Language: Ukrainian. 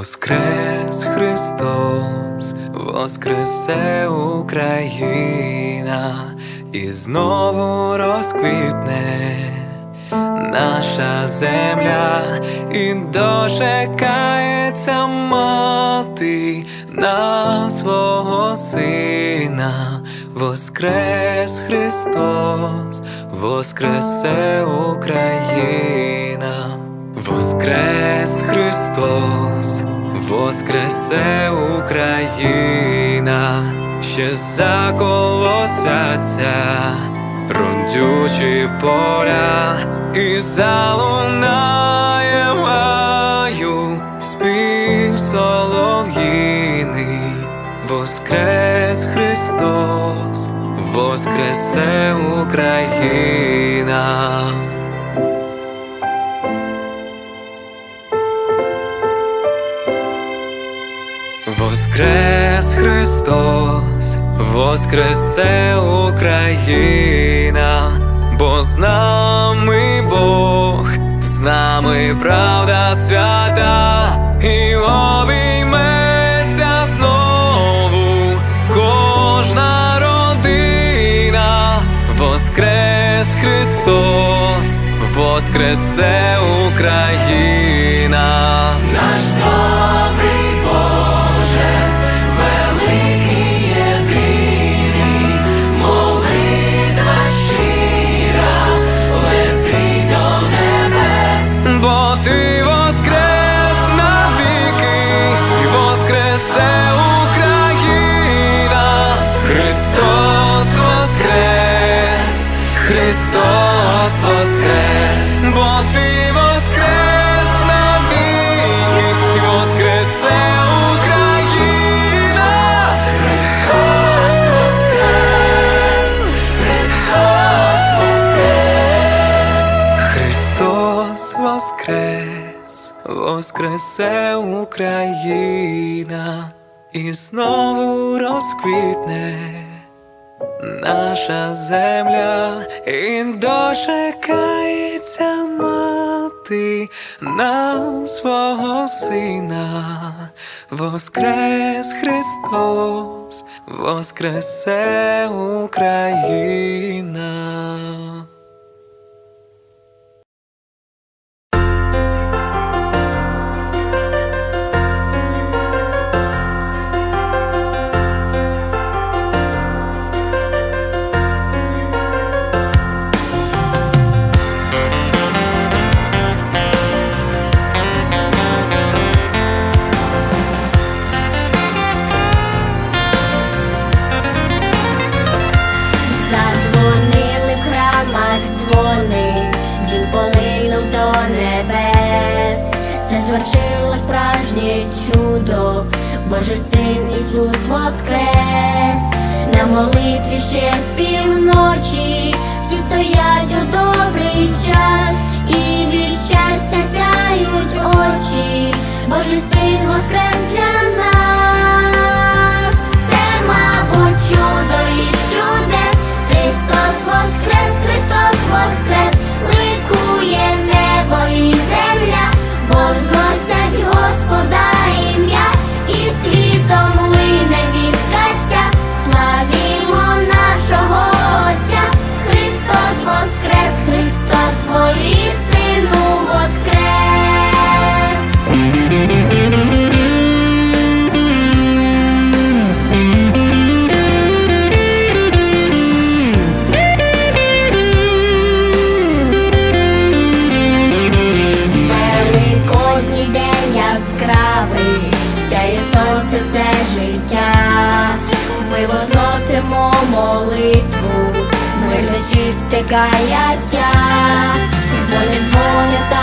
Воскрес Христос, воскресе Україна, і знову розквітне наша земля, і дочекається мати на свого сина. Воскрес Христос, воскресе Україна. Воскрес Христос, воскресе Україна, ще заколосяться рундючі поля, і залунає в гаю спів солов'їний. Воскрес Христос, воскресе Україна. Воскрес Христос, воскресе Україна, бо з нами Бог, з нами правда свята, і обійметься знову кожна родина, Воскрес Христос, воскресе Україна. Наш добрий Христос воскрес, бо ти воскрес навіки, і воскресе Україна, Христос воскрес, Христос воскрес, Христос воскрес, воскресе Україна, і знову розквітне наша земля і дочекається мати на свого сина, воскрес Христос, воскресе Україна. Це звершило справжнє чудо, Божий син Ісус воскрес. На молитві ще з півночі, всі стоять у добрий час, і від щастя сяють очі, Божий син воскрес для нас. Це, мабуть, чудо із чудес. Христос воскрес, Христос воскрес, яскравий, сяє сонце це життя. Ми возносимо молитву, ми нечисте каяття. Дзвонять, дзвонять